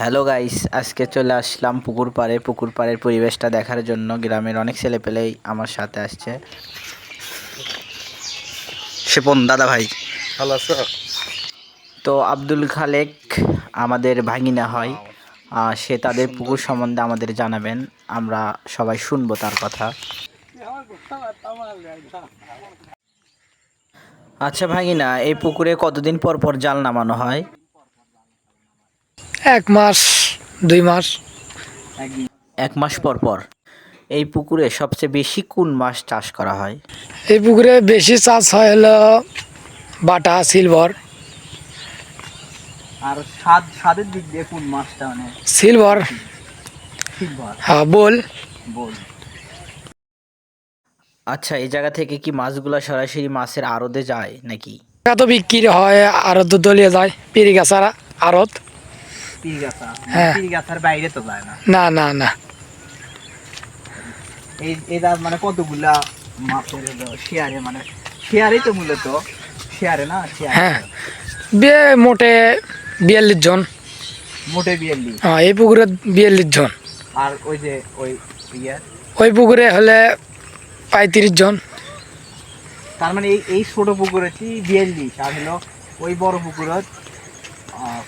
Hello guys আজকে চলে আসলাম পুকুর পাড়ে। পুকুর পাড়ের পরিবেশটা দেখার জন্য গ্রামের অনেক ছেলেপেলেই আমার সাথে আসছে। শিপন দাদা ভাই। ভালো আছো? তো আব্দুল খালেক আমাদের ভাগিনা হয়। সে তাদের পুকুর সম্বন্ধে আমাদের জানাবেন। আমরা সবাই শুনব তার কথা। আচ্ছা ভাগিনা এই পুকুরে কতদিন পর পর জাল নামানো হয়? এক মাস দুই মাস। এক মাস পর পর এই পুকুরে সবচেয়ে বেশি কোন মাছ চাষ করা হয়? এই পুকুরে বেশি চাষ হয় হলো বাটা সিলভার। আর স্বাদ স্বাদের দিক দিয়ে কোন মাছটা মানে? সিলভার। সিলভার। হ্যাঁ বোল। বল। আচ্ছা এই জায়গা থেকে কি মাছগুলো সরাসরি মাছের আড়তে যায় নাকি? তো বিক্রি হয় আরত দলিয়ে যায় পিরিগাছার পিরিগাছা হ্যাঁ। বাইরে তো যায় না। না না না। এই এটা মানে কতগুলা মাছের শেয়ারে মানে শেয়ারেই তো মূলত। শেয়ারে না হ্যাঁ। মোটে বিয়াল্লিশ জন। মোটে বিয়াল্লিশ। হ্যাঁ এই পুকুরে বিয়াল্লিশ জন। আর ওই যে ওই ইয়ে? ওই পুকুরে হলে পঁয়ত্রিশ জন। তার মানে এই এই ছোট পুকুর বিয়াল্লিশ আর হলো ওই বড় পুকুরত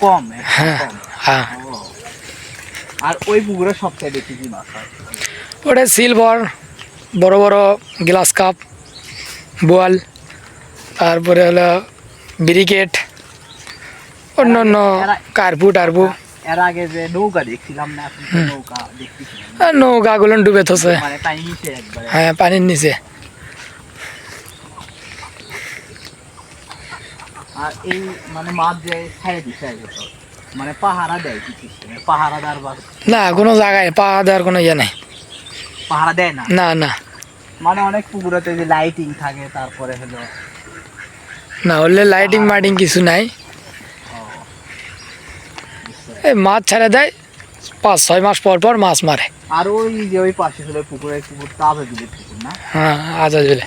কম হ্যাঁ। কম। হ্যাঁ। আর ওই পুকুরে সবচেয়ে বেশি কি মাছ হয়? ওটা সিলভার বড় বড় গ্লাস কাপ বোয়াল তারপরে হলো ব্রিকেট অন্য অন্য কার্পু টার্পু। এর আগে যে নৌকা দেখছিলাম না নৌকা দেখতেছিলাম আর নৌকাগুলো ডুবে থসে। মানে হ্যাঁ পানির নিচে। আর এই মানে মাছ যে ছাড়ে দিচ্ছে মানে পাহারা দেয় কি সিস্টেমে পাহারা দেওয়ার না কোনো জায়গায় দেওয়ার কোনো ইয়ে নেই। পাহারা দেয় না? না না। মানে অনেক পুকুরেতে যে লাইটিং থাকে তারপরে হলো না হলে লাইটিং মাইটিং কিছু নাই। এই মাছ ছেড়ে দেয় পাঁচ ছয় মাস পর পর মাছ মারে। আর ওই যে ওই পাশে হলো পুকুরে পুকুর তাবে দিলে পুকুর না? হ্যাঁ আজা জেলে